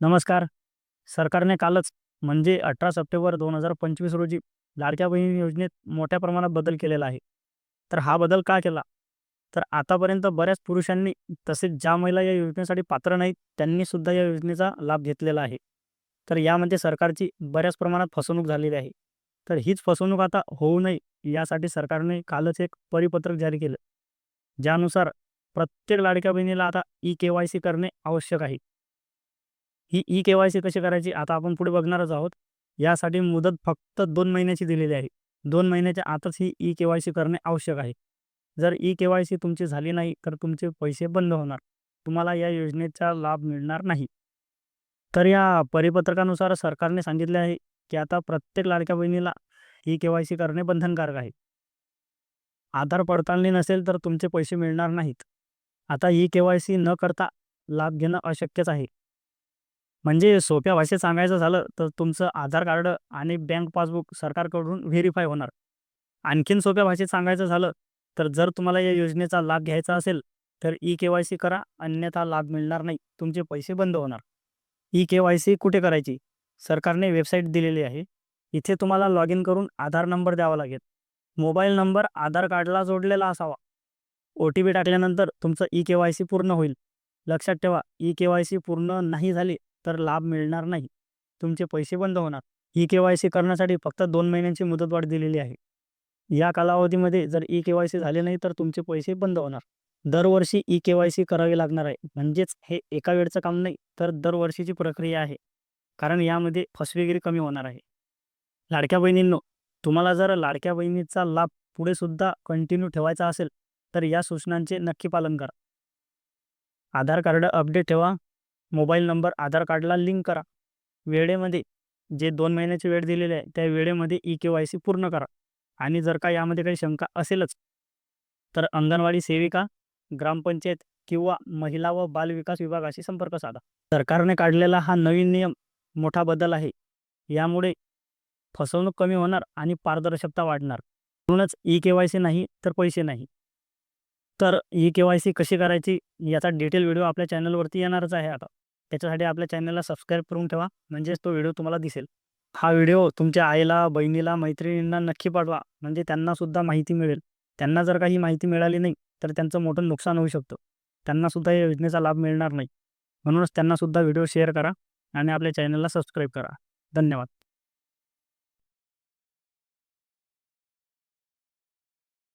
नमस्कार. सरकारने कालच म्हणजे अठरा सप्टेंबर दोन हजार पंचवीस रोजी लाडक्या बहिणी योजनेत मोठ्या प्रमाणात बदल केलेला आहे. तर हा बदल का केला? तर आतापर्यंत बऱ्याच पुरुषांनी तसेच ज्या महिला या योजनेसाठी पात्र नाहीत त्यांनी सुद्धा या योजनेचा लाभ घेतलेला आहे. तर यामध्ये म्हणजे सरकारची बऱ्याच प्रमाणात फसवणूक झालेली आहे. तर हीच फसवणूक आता होऊ नये यासाठी सरकारने कालच एक परिपत्रक जारी केलं. ज्यानुसार प्रत्येक लाडक्या बहिणीला आता ई के वाय सी करणे आवश्यक आहे. ही ई के वाय सी कशी करायची? आता आपण पुढे बघणारच आहोत. यासाठी मुदत फक्त दोन महिन्याची दिलेली आहे. दोन महिन्याच्या आतच ही ई के वाय सी करणे आवश्यक आहे. जर ई के वाय सी तुमची झाली नाही तर तुमचे पैसे बंद होणार. तुम्हाला या योजनेचा लाभ मिळणार नाही. तर या परिपत्रकानुसार सरकारने सांगितले आहे की आता प्रत्येक लाडक्या बहिणीला ई के वाय सी करणे बंधनकारक आहे. आधार पडताळणी नसेल तर तुमचे पैसे मिळणार नाहीत. आता ई के वाय सी न करता लाभ घेणं अशक्यच आहे. म्हणजे सोप्या भाषेत सांगायचं झालं तर तुमचं आधार कार्ड आणि बँक पासबुक सरकारकडून व्हेरीफाय होणार. आणखीन सोप्या भाषेत सांगायचं झालं तर जर तुम्हाला या योजनेचा लाभ घ्यायचा असेल तर ई के वाय सी करा अन्यथा लाभ मिळणार नाही तुमचे पैसे बंद होणार. ई के वाय सी कुठे करायची? सरकारने वेबसाईट दिलेली आहे. इथे तुम्हाला लॉग इन करून आधार नंबर द्यावा लागेल. मोबाईल नंबर आधार कार्डला जोडलेला असावा. ओ टी पी टाकल्यानंतर तुमचं ई के वाय सी पूर्ण होईल. लक्षात ठेवा ई के वाय सी पूर्ण नाही झाली तर लाभ मिळणार नाही. तुमचे पैसे बंद होणार. ई के वाय सी करण्यासाठी फक्त दोन महिन्यांची मुदतवाढ दिलेली आहे. या कालावधीमध्ये जर ई के वाय सी झाले नाही तर तुमचे पैसे बंद होणार. दरवर्षी ई के वाय सी करावी लागणार आहे. म्हणजेच हे एका वेळचं काम नाही तर दरवर्षीची प्रक्रिया आहे. कारण यामध्ये फसवेगिरी कमी होणार आहे. लाडक्या बहिणींनो तुम्हाला जर लाडक्या बहिणीचा लाभ पुढे सुद्धा कंटिन्यू ठेवायचा असेल तर या सूचनांचे नक्की पालन करा. आधार कार्ड अपडेट ठेवा. मोबाईल नंबर आधार कार्डला लिंक करा. वेळेमध्ये जे दोन महिन्याची वेळ दिलेली आहे त्या वेळेमध्ये ई के वाय सी पूर्ण करा. आणि जर का यामध्ये काही शंका असेलच तर अंगणवाडी सेविका ग्रामपंचायत किंवा महिला व बाल विकास विभागाशी संपर्क साधा. सरकारने काढलेला हा नवीन नियम मोठा बदल आहे. यामुळे फसवणूक कमी होणार आणि पारदर्शकता वाढणार. म्हणूनच ई के वाय सी नाही तर पैसे नाही. तर ई के वाय सी कशी करायची याचा डिटेल व्हिडिओ आपल्या चॅनलवरती येणारच आहे आता. त्याच्यासाठी आपल्या चॅनलला सबस्क्राईब करून ठेवा म्हणजेच तो व्हिडिओ तुम्हाला दिसेल. हा व्हिडिओ तुमच्या आईला बहिणीला मैत्रिणींना नक्की पाठवा म्हणजे त्यांनासुद्धा माहिती मिळेल. त्यांना जर काही माहिती मिळाली नाही तर त्यांचं मोठं नुकसान होऊ शकतं. त्यांनासुद्धा या योजनेचा लाभ मिळणार नाही. म्हणूनच त्यांनासुद्धा व्हिडिओ शेअर करा आणि आपल्या चॅनलला सबस्क्राईब करा. धन्यवाद.